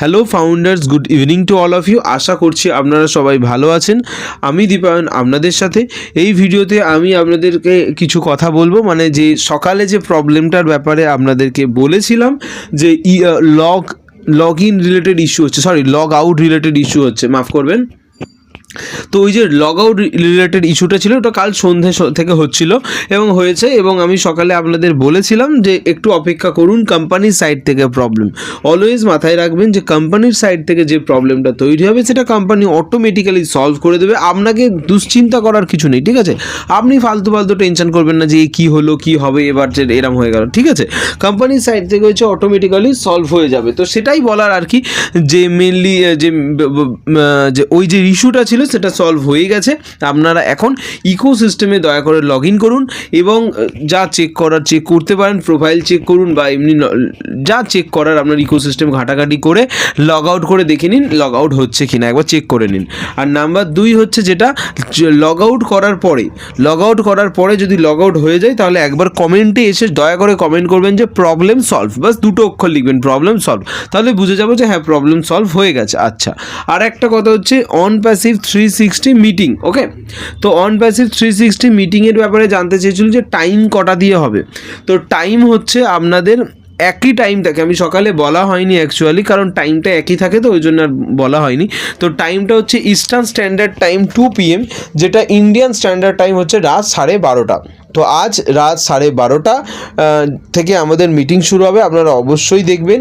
Hello founders good evening to all of you আশা করছি আপনারা সবাই ভালো আছেন। আমি দীপায়ন আপনাদের সাথে। এই ভিডিওতে আমি আপনাদেরকে কিছু কথা বলব। মানে যে সকালে যে প্রবলেমটার ব্যাপারে আপনাদেরকে বলেছিলাম, যে log log in related issue হচ্ছে sorry log out related issue হচ্ছে। মাফ করবেন। তো ওই যে লগ আউট রিলেটেড ইস্যুটা ছিল, ওটা কাল সন্ধে থেকে হচ্ছিল এবং হয়েছে এবং আমি সকালে আপনাদের বলেছিলাম যে একটু অপেক্ষা করুন কোম্পানির সাইড থেকে প্রবলেম অলওয়েজ মাথায় রাখবেন যে কোম্পানির সাইড থেকে যে প্রবলেমটা তৈরি হবে, সেটা কোম্পানি অটোমেটিক্যালি সলভ করে দেবে। আপনাকে দুশ্চিন্তা করার কিছু নেই, ঠিক আছে? আপনি ফালতু ফালতু টেনশন করবেন না যে কী হলো, কী হবে, এবার যে এরম হয়ে গেল, ঠিক আছে? কোম্পানির সাইড থেকে হচ্ছে অটোমেটিক্যালি সলভ হয়ে যাবে। তো সেটাই বলার আর কি, যে মেনলি যে ওই যে ইস্যুটা ছিল সেটা সলভ হয়ে গেছে। আপনারা এখন ইকো সিস্টেমে দয়া করে লগ ইন করুন এবং যা চেক করার চেক করতে পারেন প্রোফাইল চেক করুন বা এমনি যা চেক করার আপনার ইকো সিস্টেম ঘাটাঘাটি করে লগ আউট করে দেখে নিন লগ আউট হচ্ছে কিনা, একবার চেক করে নিন। আর নাম্বার দুই হচ্ছে যেটা লগ আউট করার পরে লগ আউট করার পরে যদি লগ আউট হয়ে যায়, তাহলে একবার কমেন্টে এসে দয়া করে কমেন্ট করবেন যে প্রবলেম সলভ বাস দুটো অক্ষর লিখবেন প্রবলেম সলভ তাহলে বুঝে যাব যে হ্যাঁ প্রবলেম সলভ হয়ে গেছে আচ্ছা। আর একটা কথা হচ্ছে on passive three sixty meeting okay তো অন প্যাসিভ থ্রি সিক্সটি মিটিংয়ের ব্যাপারে জানতে চেয়েছিল যে টাইম কটা দিয়ে হবে। তো টাইম হচ্ছে আপনাদের একই টাইম থাকে আমি সকালে বলা হয়নি অ্যাকচুয়ালি কারণ টাইমটা একই থাকে তো, ওই জন্য আর বলা হয়নি। তো টাইমটা হচ্ছে eastern standard time two PM যেটা ইন্ডিয়ান স্ট্যান্ডার্ড টাইম হচ্ছে রাত সাড়ে বারোটা। তো আজ রাত সাড়ে বারোটা থেকে আমাদের মিটিং শুরু হবে। আপনারা অবশ্যই দেখবেন।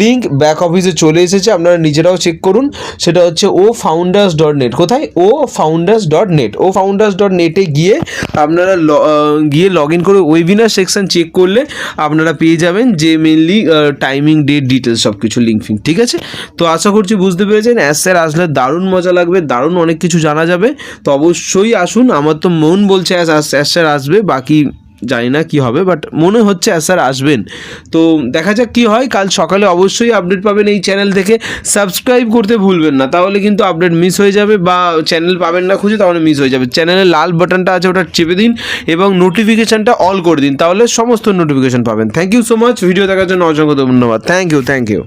লিঙ্ক ব্যাক অফিসে চলে এসেছে। আপনারা নিজেরাও চেক করুন। সেটা হচ্ছে ও ফাউন্ডার্স ডট নেট কোথায়? ও ফাউন্ডার্স ডট নেট ও ফাউন্ডার্স ডট নেটে গিয়ে আপনারা গিয়ে লগ ইন করে ওয়েবিনার সেকশন চেক করলে আপনারা পেয়ে যাবেন যে মেনলি টাইমিং ডেট ডিটেলস সব কিছু লিঙ্ক ফিঙ্ক। ঠিক আছে? তো আশা করছি বুঝতে পেরেছেন। অ্যাস স্যার আসলে দারুণ মজা লাগবে। দারুণ অনেক কিছু জানা যাবে। তো অবশ্যই আসুন। আমার তো মন বলছে অ্যাস স্যার আসবে। বাকি জানি না কি হবে বাট মনে হচ্ছে স্যার আসবেন। তো দেখা যাক কি হয়, কাল সকালে অবশ্যই আপডেট পাবেন এই চ্যানেল থেকে সাবস্ক্রাইব করতে ভুলবেন না, তাহলে কিন্তু আপডেট মিস হয়ে যাবে বা চ্যানেল পাবেন না খুঁজে, তাহলে মিস হয়ে যাবে। চ্যানেলের লাল বাটনটা আছে, ওটা চেপে দিন এবং নোটিফিকেশনটা অল করে দিন, তাহলে সমস্ত নোটিফিকেশন পাবেন। Thank you so much video দেখার জন্য অসংখ্য ধন্যবাদ। Thank you thank you